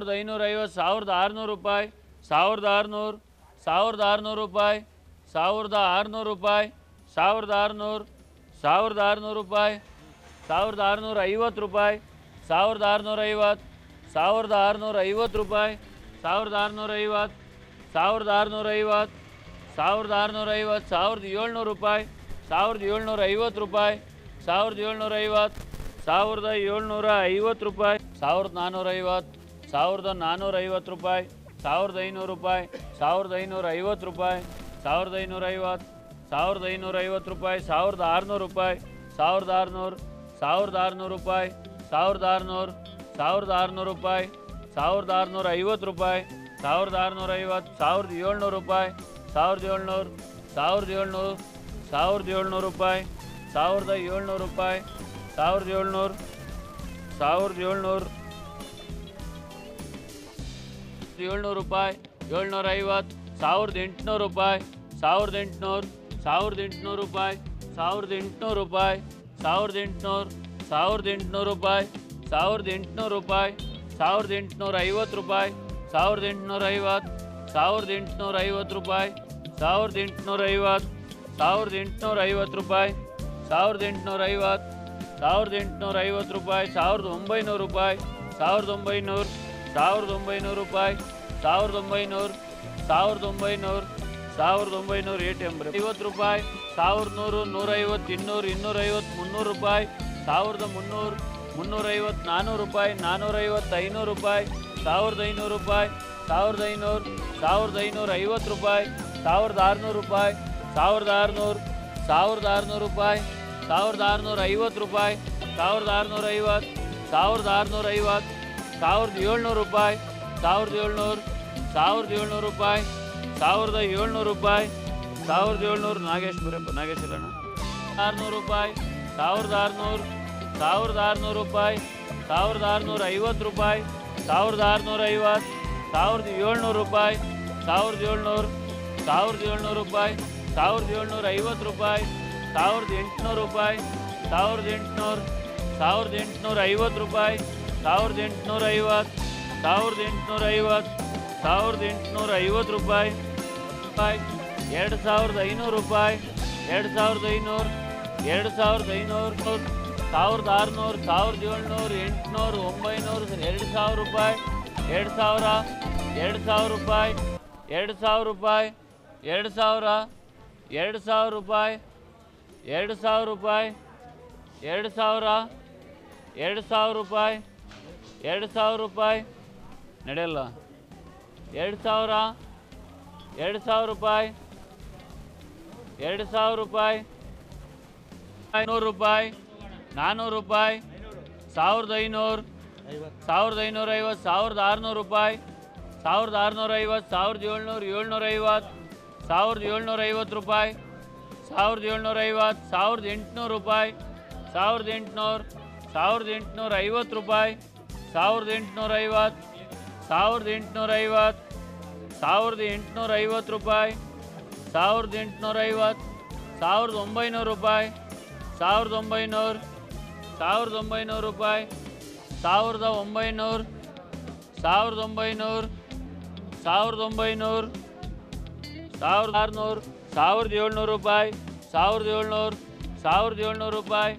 ಸಾವಿರದ ಐನೂರ ಐವತ್ತು, ಸಾವಿರದ ಆರುನೂರು ರೂಪಾಯಿ, ಸಾವಿರದ ಆರುನೂರು ಸಾವಿರದ ಆರುನೂರು ರೂಪಾಯಿ, ಸಾವಿರದ ಆರುನೂರು ರೂಪಾಯಿ, ಸಾವಿರದ ಆರುನೂರು ಸಾವಿರದ ಆರುನೂರು ರೂಪಾಯಿ, ಸಾವಿರದ ಆರುನೂರ ಐವತ್ತು ರೂಪಾಯಿ, ಸಾವಿರದ ಆರುನೂರ ಐವತ್ತು, ಸಾವಿರದ ಆರುನೂರ ಐವತ್ತು ರೂಪಾಯಿ, ಸಾವಿರದ ಆರುನೂರ ಐವತ್ತು, ಸಾವಿರದ ಆರುನೂರ ಐವತ್ತು, ಸಾವಿರದ ಆರುನೂರ ಐವತ್ತು, ಸಾವಿರದ ಏಳ್ನೂರು ರೂಪಾಯಿ, ಸಾವಿರದ ಏಳ್ನೂರ ಐವತ್ತು ರೂಪಾಯಿ, ಸಾವಿರದ ಏಳ್ನೂರ ಐವತ್ತು, ಸಾವಿರದ ಏಳ್ನೂರ ಐವತ್ತು ರೂಪಾಯಿ, ಸಾವಿರದ ನಾನ್ನೂರ ಐವತ್ತು ಸಾವಿರದ ನಾನ್ನೂರ ಐವತ್ತು ರೂಪಾಯಿ ಸಾವಿರದ ಐನೂರು ರೂಪಾಯಿ ಸಾವಿರದ ಐನೂರ ಐವತ್ತು ರೂಪಾಯಿ ಸಾವಿರದ ಐನೂರ ಐವತ್ತು ಸಾವಿರದ ಐನೂರ ಐವತ್ತು ರೂಪಾಯಿ ಸಾವಿರದ ಆರುನೂರು ರೂಪಾಯಿ ಸಾವಿರದ ಆರುನೂರು ಸಾವಿರದ ಆರುನೂರು ರೂಪಾಯಿ ಸಾವಿರದ ಆರುನೂರು ಸಾವಿರದ ಆರುನೂರು ರೂಪಾಯಿ ಸಾವಿರದ ಆರುನೂರ ಐವತ್ತು ರೂಪಾಯಿ ಸಾವಿರದ ಆರುನೂರ ಐವತ್ತು ಸಾವಿರದ ಏಳ್ನೂರು ರೂಪಾಯಿ ಸಾವಿರದ ಏಳ್ನೂರು ಸಾವಿರದ ಏಳ್ನೂರು ಸಾವಿರದ ಏಳ್ನೂರು ರೂಪಾಯಿ ಸಾವಿರದ ಏಳ್ನೂರು ರೂಪಾಯಿ ಸಾವಿರದ ಏಳ್ನೂರು ಸಾವಿರದ ಏಳ್ನೂರು ಏಳ್ನೂರು ರೂಪಾಯಿ ಏಳ್ನೂರ ಐವತ್ತು ಸಾವಿರದ ಎಂಟುನೂರು ರೂಪಾಯಿ ಸಾವಿರದ ಎಂಟುನೂರು ಸಾವಿರದ ಎಂಟುನೂರು ರೂಪಾಯಿ ಸಾವಿರದ ಎಂಟುನೂರು ರೂಪಾಯಿ ಸಾವಿರದ ಎಂಟುನೂರು ಸಾವಿರದ ಎಂಟುನೂರು ರೂಪಾಯಿ ಸಾವಿರದ ಎಂಟುನೂರು ರೂಪಾಯಿ ಸಾವಿರದ ಎಂಟುನೂರ ಐವತ್ತು ರೂಪಾಯಿ ಸಾವಿರದ ಎಂಟುನೂರ ಐವತ್ತು ಸಾವಿರದ ಎಂಟುನೂರ ಐವತ್ತು ರೂಪಾಯಿ ಸಾವಿರದ ಎಂಟುನೂರ ಐವತ್ತು ಸಾವಿರದ ಎಂಟುನೂರ ಐವತ್ತು ರೂಪಾಯಿ ಸಾವಿರದ ಎಂಟುನೂರ ಐವತ್ತು ಸಾವಿರದ ಎಂಟುನೂರ ಐವತ್ತು ರೂಪಾಯಿ ಸಾವಿರದ ಒಂಬೈನೂರು ರೂಪಾಯಿ ಸಾವಿರದ ಒಂಬೈನೂರು ಸಾವಿರದ ಒಂಬೈನೂರು ರೂಪಾಯಿ, ಸಾವಿರದ ಒಂಬೈನೂರು ಸಾವಿರದ ಒಂಬೈನೂರು ಸಾವಿರದ ಒಂಬೈನೂರು ಎ ಟಿ ಎಂ ಐವತ್ತು ರೂಪಾಯಿ, ಸಾವಿರದ ನೂರು ನೂರೈವತ್ತು, ಇನ್ನೂರು, ಇನ್ನೂರೈವತ್ತು, ಮುನ್ನೂರು ರೂಪಾಯಿ, ಸಾವಿರದ ಮುನ್ನೂರು, ಮುನ್ನೂರೈವತ್ತು, ನಾನ್ನೂರು ರೂಪಾಯಿ, ನಾನ್ನೂರೈವತ್ತು, ಐನೂರು ರೂಪಾಯಿ, ಸಾವಿರದ ಐನೂರು ರೂಪಾಯಿ, ಸಾವಿರದ ಐನೂರು, ಸಾವಿರದ ಐನೂರ ಐವತ್ತು ರೂಪಾಯಿ, ಸಾವಿರದ ಆರುನೂರು ರೂಪಾಯಿ, ಸಾವಿರದ ಆರುನೂರು ಸಾವಿರದ ಆರುನೂರು ರೂಪಾಯಿ, ಸಾವಿರದ ಆರುನೂರ ಐವತ್ತು ರೂಪಾಯಿ, ಸಾವಿರದ ಆರುನೂರ ಐವತ್ತು ಸಾವಿರದ ಆರುನೂರ ಐವತ್ತು ಸಾವಿರದ ಏಳ್ನೂರು ರೂಪಾಯಿ ಸಾವಿರದ ಏಳ್ನೂರು ಸಾವಿರದ ಏಳ್ನೂರು ರೂಪಾಯಿ ಸಾವಿರದ ಏಳ್ನೂರು ರೂಪಾಯಿ ಸಾವಿರದ ಏಳ್ನೂರು ನಾಗೇಶ್ ಬರಪ್ಪ ನಾಗೇಶ್ ಆರುನೂರು ರೂಪಾಯಿ ಸಾವಿರದ ಆರುನೂರು ಸಾವಿರದ ಆರುನೂರು ರೂಪಾಯಿ ಸಾವಿರದ ಆರುನೂರ ಐವತ್ತು ರೂಪಾಯಿ ಸಾವಿರದ ಆರುನೂರ ಐವತ್ತು ಸಾವಿರದ ಏಳ್ನೂರು ರೂಪಾಯಿ ಸಾವಿರದ ಏಳ್ನೂರು ಸಾವಿರದ ಏಳ್ನೂರು ರೂಪಾಯಿ ಸಾವಿರದ ಏಳ್ನೂರ ಐವತ್ತು ರೂಪಾಯಿ ಸಾವಿರದ ಎಂಟುನೂರು ರೂಪಾಯಿ ಸಾವಿರದ ಎಂಟುನೂರು ಸಾವಿರದ ಎಂಟುನೂರ ಐವತ್ತು ರೂಪಾಯಿ ಸಾವಿರದ ಎಂಟುನೂರ ಐವತ್ತು ಸಾವಿರದ ಎಂಟುನೂರ ಐವತ್ತು ಸಾವಿರದ ಎಂಟುನೂರ ಐವತ್ತು ರೂಪಾಯಿ ರೂಪಾಯಿ, ಎರಡು ಸಾವಿರದ ಐನೂರು ರೂಪಾಯಿ, ಎರಡು ಸಾವಿರದ ಐನೂರು, ಎರಡು ಸಾವಿರದ ಐನೂರು, ಸಾವಿರದ ಆರುನೂರು, ಸಾವಿರದ ಏಳ್ನೂರು, ಎಂಟುನೂರು, ಒಂಬೈನೂರು, ಎರಡು ಸಾವಿರ ರೂಪಾಯಿ, ಎರಡು ಸಾವಿರ ಎರಡು ಸಾವಿರ ರೂಪಾಯಿ, ಎರಡು ಸಾವಿರ ರೂಪಾಯಿ, ಎರಡು ಸಾವಿರ ಎರಡು ಸಾವಿರ ರೂಪಾಯಿ, ಎರಡು ಸಾವಿರ ರೂಪಾಯಿ, ಎರಡು ಸಾವಿರ ಎರಡು ಸಾವಿರ ರೂಪಾಯಿ ಎರಡು ಸಾವಿರ ರೂಪಾಯಿ. ನಡೆಯಲ್ಲ. ಎರಡು ಸಾವಿರ ಎರಡು ಸಾವಿರ ರೂಪಾಯಿ. ಎರಡು ಸಾವಿರ ರೂಪಾಯಿ. ಐನೂರು ರೂಪಾಯಿ. ನಾನ್ನೂರು ರೂಪಾಯಿ. ಸಾವಿರದ ಐನೂರು. ಸಾವಿರದ ಐನೂರ ಐವತ್ತು, ಸಾವಿರದ ಆರುನೂರು ರೂಪಾಯಿ. ಸಾವಿರದ ಆರುನೂರ ಐವತ್ತು, ಸಾವಿರದ ಏಳ್ನೂರು, ಏಳ್ನೂರ ಐವತ್ತು, ಸಾವಿರದ ಏಳ್ನೂರ ಐವತ್ತು ರೂಪಾಯಿ. ಸಾವಿರದ ಏಳ್ನೂರ ಐವತ್ತು, ಸಾವಿರದ ಎಂಟುನೂರು ರೂಪಾಯಿ. ಸಾವಿರದ ಎಂಟುನೂರು, ಸಾವಿರದ ಎಂಟುನೂರ ಐವತ್ತು ರೂಪಾಯಿ. ಸಾವಿರದ ಎಂಟುನೂರ ಐವತ್ತು ಸಾವಿರದ ಎಂಟುನೂರ ಐವತ್ತು ಸಾವಿರದ ಎಂಟುನೂರ ಐವತ್ತು ರೂಪಾಯಿ, ಸಾವಿರದ ಎಂಟುನೂರ ಐವತ್ತು ಸಾವಿರದ ಒಂಬೈನೂರು ರೂಪಾಯಿ, ಸಾವಿರದ ಒಂಬೈನೂರು ಸಾವಿರದ ಒಂಬೈನೂರು ರೂಪಾಯಿ, ಸಾವಿರದ ಒಂಬೈನೂರು ಸಾವಿರದ ಒಂಬೈನೂರು ಸಾವಿರದ ಒಂಬೈನೂರು, ಸಾವಿರದ ಆರುನೂರು, ಸಾವಿರದ ಏಳ್ನೂರು ರೂಪಾಯಿ, ಸಾವಿರದ ಏಳ್ನೂರು ಸಾವಿರದ ಏಳ್ನೂರು ರೂಪಾಯಿ,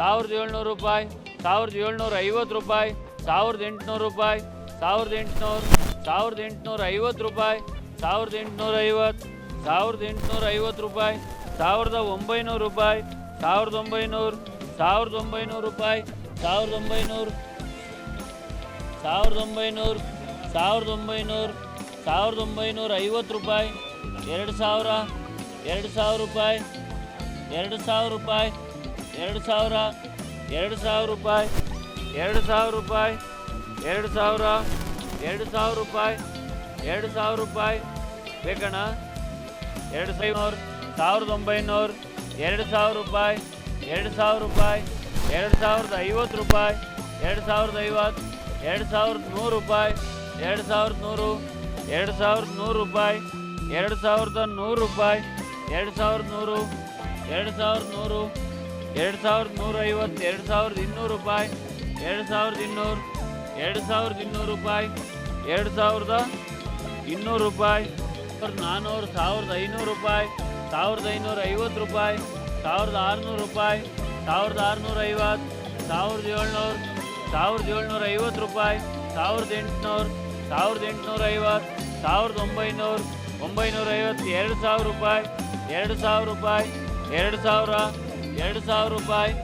ಸಾವಿರದ ಏಳ್ನೂರು ರೂಪಾಯಿ, ಸಾವಿರದ ಏಳ್ನೂರ ಐವತ್ತು ರೂಪಾಯಿ ಸಾವಿರದ ಎಂಟುನೂರು ರೂಪಾಯಿ, ಸಾವಿರದ ಎಂಟುನೂರು, ಸಾವಿರದ ಎಂಟುನೂರ ಐವತ್ತು ರೂಪಾಯಿ, ಸಾವಿರದ ಎಂಟುನೂರ ಐವತ್ತು ಸಾವಿರದ ಎಂಟುನೂರ ಐವತ್ತು ರೂಪಾಯಿ, ಸಾವಿರದ ಒಂಬೈನೂರು ರೂಪಾಯಿ, ಸಾವಿರದ ಒಂಬೈನೂರು ಸಾವಿರದ ಒಂಬೈನೂರು ರೂಪಾಯಿ, ಸಾವಿರದ ಒಂಬೈನೂರು ಸಾವಿರದ ಒಂಬೈನೂರು ಸಾವಿರದ ಒಂಬೈನೂರು, ಸಾವಿರದ ಒಂಬೈನೂರ ಐವತ್ತು ರೂಪಾಯಿ, ಎರಡು ಸಾವಿರ ಎರಡು ಸಾವಿರ ರೂಪಾಯಿ, ಎರಡು ಸಾವಿರ ರೂಪಾಯಿ, ಎರಡು ಸಾವಿರ ಎರಡು ಸಾವಿರ ರೂಪಾಯಿ. ಎರಡು ಸಾವಿರ ರೂಪಾಯಿ ಎರಡು ಸಾವಿರ ಎರಡು ಸಾವಿರ ರೂಪಾಯಿ ಎರಡು ಸಾವಿರ ರೂಪಾಯಿ ಬೇಕಣ್ಣ ಎರಡು ಸಾವಿರ ಸಾವಿರದ ಒಂಬೈನೂರು ಎರಡು ಸಾವಿರ ರೂಪಾಯಿ ಎರಡು ಸಾವಿರ ರೂಪಾಯಿ ಎರಡು ಸಾವಿರದ ಐವತ್ತು ರೂಪಾಯಿ ಎರಡು ಸಾವಿರದ ಐವತ್ತು ಎರಡು ಸಾವಿರದ ನೂರು ರೂಪಾಯಿ ಎರಡು ಸಾವಿರದ ನೂರು ಎರಡು ಸಾವಿರದ ನೂರು ರೂಪಾಯಿ ಎರಡು ಸಾವಿರದ ನೂರು ರೂಪಾಯಿ ಎರಡು ಸಾವಿರದ ನೂರು ಎರಡು ಸಾವಿರದ ನೂರು ಎರಡು ಸಾವಿರದ ನೂರೈವತ್ತು ಎರಡು ಸಾವಿರದ ಇನ್ನೂರು ರೂಪಾಯಿ ಎರಡು ಸಾವಿರದ ಇನ್ನೂರು, ಎರಡು ಸಾವಿರದ ಇನ್ನೂರು ರೂಪಾಯಿ, ಎರಡು ಸಾವಿರದ ಇನ್ನೂರು ರೂಪಾಯಿ, ಸಾವಿರದ ನಾನ್ನೂರು ಸಾವಿರದ ಐನೂರು ರೂಪಾಯಿ, ಸಾವಿರದ ಐನೂರ ಐವತ್ತು ರೂಪಾಯಿ, ಸಾವಿರದ ಆರುನೂರು ರೂಪಾಯಿ, ಸಾವಿರದ ಆರುನೂರ ಐವತ್ತು, ಸಾವಿರದ ಏಳ್ನೂರು, ಸಾವಿರದ ಏಳ್ನೂರ ಐವತ್ತು ರೂಪಾಯಿ, ಸಾವಿರದ ಎಂಟುನೂರು, ಸಾವಿರದ ಎಂಟುನೂರ ಐವತ್ತು, ಸಾವಿರದ ಒಂಬೈನೂರು, ಒಂಬೈನೂರ ಐವತ್ತು, ಎರಡು ಸಾವಿರ ರೂಪಾಯಿ, ಎರಡು ಸಾವಿರ ರೂಪಾಯಿ, ಎರಡು ಸಾವಿರ ಎರಡು ಸಾವಿರ ರೂಪಾಯಿ,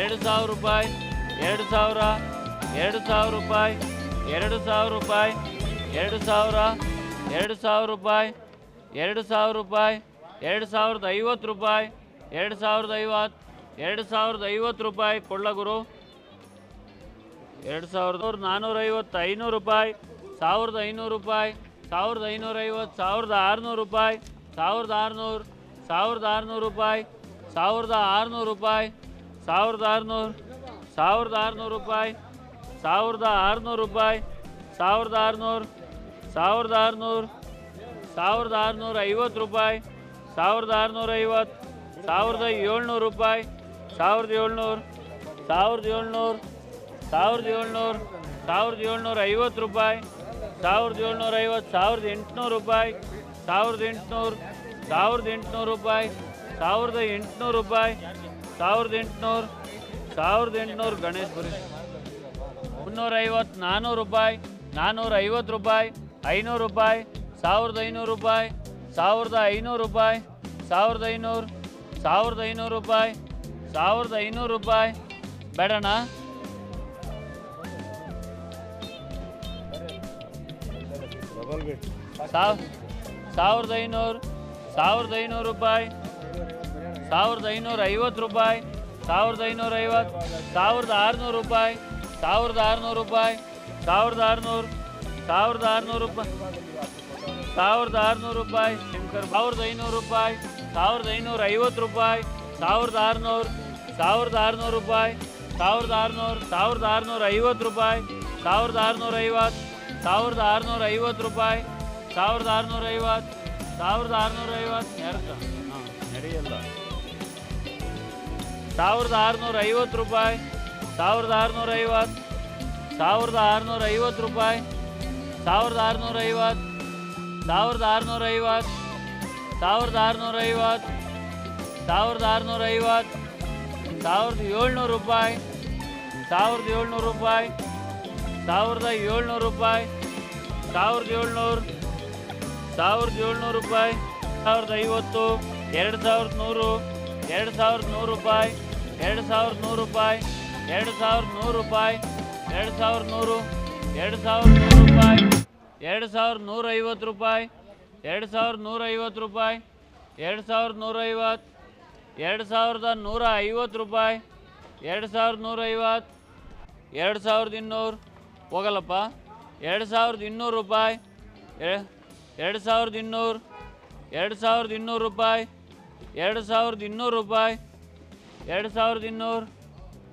ಎರಡು ಸಾವಿರ ರೂಪಾಯಿ ಎರಡು ಸಾವಿರ ಎರಡು ಸಾವಿರ ರೂಪಾಯಿ, ಎರಡು ಸಾವಿರ ರೂಪಾಯಿ, ಎರಡು ಸಾವಿರ ಎರಡು ಸಾವಿರ ರೂಪಾಯಿ, ಎರಡು ಸಾವಿರ ರೂಪಾಯಿ, ಎರಡು ಸಾವಿರದ ಐವತ್ತು ರೂಪಾಯಿ, ಎರಡು ಸಾವಿರದ ಐವತ್ತು, ಎರಡು ಸಾವಿರದ ಐವತ್ತು ರೂಪಾಯಿ ಕೊಳ್ಳಗುರು ಎರಡು ಸಾವಿರದ ನಾನ್ನೂರೈವತ್ತು ಐನೂರು ರೂಪಾಯಿ, ಸಾವಿರದ ಐನೂರು ರೂಪಾಯಿ, ಸಾವಿರದ ಐನೂರೈವತ್ತು ಸಾವಿರದ ಆರುನೂರು ರೂಪಾಯಿ, ಸಾವಿರದ ಆರುನೂರು ಸಾವಿರದ ಆರುನೂರು ರೂಪಾಯಿ, ಸಾವಿರದ ಆರುನೂರು ರೂಪಾಯಿ, ಸಾವಿರದ ಆರುನೂರು ಸಾವಿರದ ಆರುನೂರು ರೂಪಾಯಿ, ಸಾವಿರದ ಆರುನೂರು ರೂಪಾಯಿ, ಸಾವಿರದ ಆರುನೂರು ಸಾವಿರದ ಆರುನೂರು, ಸಾವಿರದ ಆರುನೂರ ಐವತ್ತು ರೂಪಾಯಿ, ಸಾವಿರದ ಆರುನೂರ ಐವತ್ತು, ಸಾವಿರದ ಏಳ್ನೂರು ರೂಪಾಯಿ, ಸಾವಿರದ ಏಳ್ನೂರು ಸಾವಿರದ ಏಳ್ನೂರು ಸಾವಿರದ ಏಳ್ನೂರು, ಸಾವಿರದ ಏಳ್ನೂರ ಐವತ್ತು ರೂಪಾಯಿ, ಸಾವಿರದ ಏಳ್ನೂರ ಐವತ್ತು, ಸಾವಿರದ ಎಂಟುನೂರು ರೂಪಾಯಿ, ಸಾವಿರದ ಎಂಟುನೂರು ಸಾವಿರದ ಎಂಟುನೂರು ರೂಪಾಯಿ, ಸಾವಿರದ ಎಂಟುನೂರು ರೂಪಾಯಿ, ಸಾವಿರದ ಎಂಟುನೂರು ಸಾವಿರದ ಎಂಟುನೂರು ಗಣೇಶ್ ಬರೀ ಮುನ್ನೂರೈವತ್ತು ನಾನ್ನೂರು ರೂಪಾಯಿ ನಾನ್ನೂರ ಐವತ್ತು ರೂಪಾಯಿ, ಐನೂರು ರೂಪಾಯಿ, ಸಾವಿರದ ಐನೂರು ರೂಪಾಯಿ, ಸಾವಿರದ ಐನೂರು ರೂಪಾಯಿ, ಸಾವಿರದ ಐನೂರು ಸಾವಿರದ ಐನೂರು ರೂಪಾಯಿ, ಸಾವಿರದ ಐನೂರು ರೂಪಾಯಿ. ಬೇಡಣ್ಣ. ಸಾವ್, ಸಾವಿರದ ಐನೂರು ಸಾವಿರದ ಐನೂರು ರೂಪಾಯಿ, ಸಾವಿರದ ಐನೂರ ಐವತ್ತು ರೂಪಾಯಿ. ಸಾವಿರದ ಐನೂರ ಐವತ್ತು ಸಾವಿರದ ಆರುನೂರು ರೂಪಾಯಿ, ಸಾವಿರದ ಆರುನೂರು ರೂಪಾಯಿ, ಸಾವಿರದ ಆರುನೂರು ಸಾವಿರದ ಆರುನೂರು ರೂಪಾಯಿ, ಸಾವಿರದ ಆರುನೂರು ರೂಪಾಯಿ ಶಂಕರ್ ಸಾವಿರದ ಐನೂರು ರೂಪಾಯಿ, ಸಾವಿರದ ಐನೂರ ಐವತ್ತು ರೂಪಾಯಿ, ಸಾವಿರದ ಆರುನೂರು ಸಾವಿರದ ಆರುನೂರು ರೂಪಾಯಿ, ಸಾವಿರದ ಆರುನೂರು, ಸಾವಿರದ ಆರುನೂರ ಐವತ್ತು ರೂಪಾಯಿ, ಸಾವಿರದ ಆರುನೂರ ಐವತ್ತು, ಸಾವಿರದ ಆರುನೂರ ಐವತ್ತು ರೂಪಾಯಿ, ಸಾವಿರದ ಆರುನೂರ ಐವತ್ತು, ಸಾವಿರದ ಆರುನೂರ ಐವತ್ತು ಯಾರ್ಕ ಹಾಂ ನಡೆಯಲ್ಲ ಸಾವಿರದ ಆರುನೂರ ಐವತ್ತು ರೂಪಾಯಿ, ಸಾವಿರದ ಆರುನೂರ ಐವತ್ತು ಸಾವಿರದ ಆರುನೂರ ಐವತ್ತು ರೂಪಾಯಿ, ಸಾವಿರದ ಆರುನೂರ ಐವತ್ತು ಸಾವಿರದ ಆರುನೂರ ಐವತ್ತು ಸಾವಿರದ ಆರುನೂರ ಐವತ್ತು ಸಾವಿರದ ಆರುನೂರ ಐವತ್ತು ಸಾವಿರದ ಏಳ್ನೂರು ರೂಪಾಯಿ, ಸಾವಿರದ ಏಳ್ನೂರು ರೂಪಾಯಿ, ಸಾವಿರದ ಏಳ್ನೂರು ರೂಪಾಯಿ, ಸಾವಿರದ ಏಳ್ನೂರು ಸಾವಿರದ ಏಳ್ನೂರು ರೂಪಾಯಿ, ಸಾವಿರದ ಐವತ್ತು, ಎರಡು ಸಾವಿರದ ನೂರು ಎರಡು ಸಾವಿರದ ನೂರು ರೂಪಾಯಿ ಎರಡು ಸಾವಿರದ ನೂರು ರೂಪಾಯಿ ಎರಡು ಸಾವಿರದ ನೂರು ರೂಪಾಯಿ ಎರಡು ಸಾವಿರದ ನೂರು ಎರಡು ಸಾವಿರದ ನೂರು ರೂಪಾಯಿ ಎರಡು ಸಾವಿರದ ನೂರೈವತ್ತು ರೂಪಾಯಿ ಎರಡು ಸಾವಿರದ ನೂರೈವತ್ತು ರೂಪಾಯಿ ಎರಡು ಸಾವಿರದ ನೂರೈವತ್ತು ಎರಡು ಸಾವಿರದ ನೂರ ಐವತ್ತು ರೂಪಾಯಿ ಎರಡು ಸಾವಿರದ ನೂರೈವತ್ತು ಎರಡು ಸಾವಿರದ ಇನ್ನೂರು ಹೋಗಲ್ಲಪ್ಪ ಎರಡು ಸಾವಿರದ ಇನ್ನೂರು ರೂಪಾಯಿ ಎರಡು ಸಾವಿರದ ಇನ್ನೂರು ಎರಡು ಸಾವಿರದ ಇನ್ನೂರು ರೂಪಾಯಿ ಎರಡು ಸಾವಿರದ ಇನ್ನೂರು ರೂಪಾಯಿ. ಎರಡು ಸಾವಿರದ ಇನ್ನೂರು.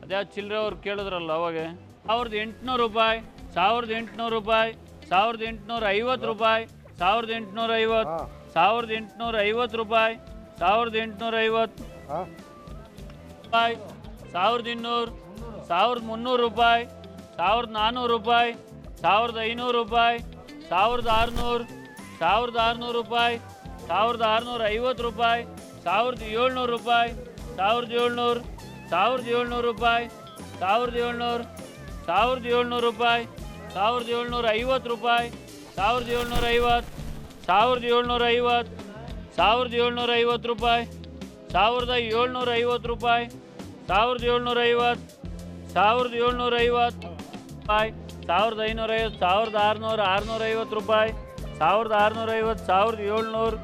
ಅದ್ಯಾವ ಚಿಲ್ಲರೆ ಅವ್ರು ಕೇಳಿದ್ರಲ್ಲ ಅವಾಗೆ. ಸಾವಿರದ ಎಂಟುನೂರು ರೂಪಾಯಿ ಸಾವಿರದ ಎಂಟುನೂರು ರೂಪಾಯಿ ಸಾವಿರದ ಎಂಟುನೂರ ಐವತ್ತು ರೂಪಾಯಿ ಸಾವಿರದ ಎಂಟುನೂರ ಐವತ್ತು ಸಾವಿರದ ಎಂಟುನೂರ ಐವತ್ತು ರೂಪಾಯಿ ಸಾವಿರದ ಎಂಟುನೂರ ಐವತ್ತು ರೂಪಾಯಿ ಸಾವಿರದ ಇನ್ನೂರು ಸಾವಿರದ ಮುನ್ನೂರು ರೂಪಾಯಿ ಸಾವಿರದ ನಾನ್ನೂರು ರೂಪಾಯಿ ಸಾವಿರದ ಐನೂರು ರೂಪಾಯಿ ಸಾವಿರದ ಆರುನೂರು ಸಾವಿರದ ಆರುನೂರು ರೂಪಾಯಿ ಸಾವಿರದ ಆರುನೂರ ಐವತ್ತು ರೂಪಾಯಿ ಸಾವಿರದ ಏಳ್ನೂರು ರೂಪಾಯಿ, ಸಾವಿರದ ಏಳ್ನೂರು ಸಾವಿರದ ಏಳ್ನೂರು ರೂಪಾಯಿ, ಸಾವಿರದ ಏಳ್ನೂರು ಸಾವಿರದ ಏಳ್ನೂರು ರೂಪಾಯಿ, ಸಾವಿರದ ಏಳ್ನೂರ ಐವತ್ತು ರೂಪಾಯಿ, ಸಾವಿರದ ಏಳ್ನೂರ ಐವತ್ತು, ಸಾವಿರದ ಏಳ್ನೂರ ಐವತ್ತು, ಸಾವಿರದ ಏಳ್ನೂರ ಐವತ್ತು ರೂಪಾಯಿ, ಸಾವಿರದ ಏಳ್ನೂರ ಐವತ್ತು ರೂಪಾಯಿ, ಸಾವಿರದ ಏಳ್ನೂರ ಐವತ್ತು, ಸಾವಿರದ ಏಳ್ನೂರ ಐವತ್ತು ರೂಪಾಯಿ, ಸಾವಿರದ ಐನೂರ ಐವತ್ತು, ಸಾವಿರದ ಆರುನೂರ ಆರುನೂರ ಐವತ್ತು ರೂಪಾಯಿ, ಸಾವಿರದ ಆರುನೂರ ಐವತ್ತು, ಸಾವಿರದ ಏಳ್ನೂರು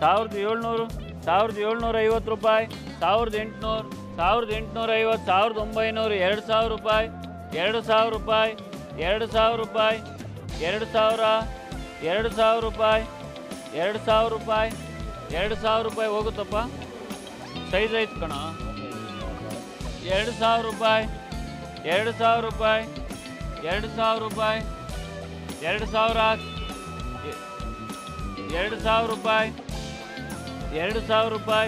ಸಾವಿರದ ಏಳ್ನೂರು ಸಾವಿರದ ಏಳ್ನೂರ ಐವತ್ತು ರೂಪಾಯಿ ಸಾವಿರದ ಎಂಟುನೂರು ಸಾವಿರದ ಎಂಟುನೂರ ಐವತ್ತು ಸಾವಿರದ ಒಂಬೈನೂರು ಎರಡು ಸಾವಿರ ರೂಪಾಯಿ ಎರಡು ಸಾವಿರ ರೂಪಾಯಿ ಎರಡು ಸಾವಿರ ರೂಪಾಯಿ ಎರಡು ಸಾವಿರ ಎರಡು ಸಾವಿರ ರೂಪಾಯಿ ಎರಡು ಸಾವಿರ ರೂಪಾಯಿ ಎರಡು ಸಾವಿರ ರೂಪಾಯಿ ಹೋಗುತ್ತಪ್ಪ ಸೈಜ್ ಐತೆ ಕಣ ಎರಡು ಸಾವಿರ ರೂಪಾಯಿ ಎರಡು ಸಾವಿರ ರೂಪಾಯಿ ಎರಡು ಸಾವಿರ ರೂಪಾಯಿ ಎರಡು ಸಾವಿರ ಎರಡು ಸಾವಿರ ರೂಪಾಯಿ ಎರಡು ಸಾವಿರ ರೂಪಾಯಿ.